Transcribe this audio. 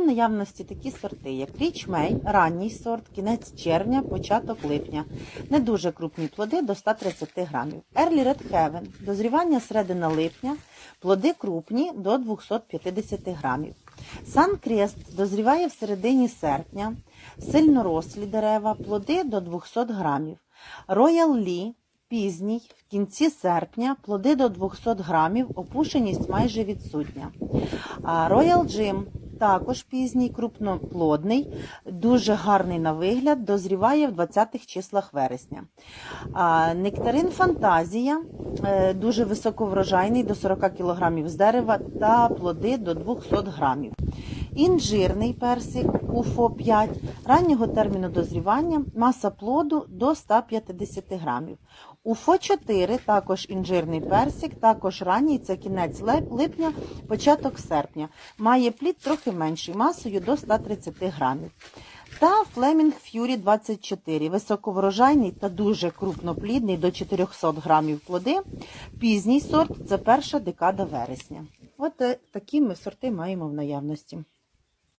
В наявності такі сорти, як Річ Мей, ранній сорт, кінець червня, початок липня. Не дуже крупні плоди до 130 грамів. Early Red Heaven, дозрівання середина липня, плоди крупні до 250 грамів. Сан Крест дозріває в середині серпня, сильно рослі дерева, плоди до 200 грамів. Royal Lee пізній, в кінці серпня, плоди до 200 грамів, опушеність майже відсутня. Royal Jim також пізній, крупноплодний, дуже гарний на вигляд, дозріває в 20-х числах вересня. Нектарин Фантазія е, дуже високоврожайний, до 40 кг з дерева та плоди до 200 грамів. Інжирний персик УФО 5 раннього терміну дозрівання, маса плоду до 150 грамів. УФО 4 також інжирний персик, також ранній, це кінець липня, початок серпня. Має плід трохи менший, масою до 130 грамів. Та Fleming Fury 24, високоврожайний та дуже крупноплідний до 400 грамів плоди. Пізній сорт це перша декада вересня. От е, такі ми сорти маємо в наявності.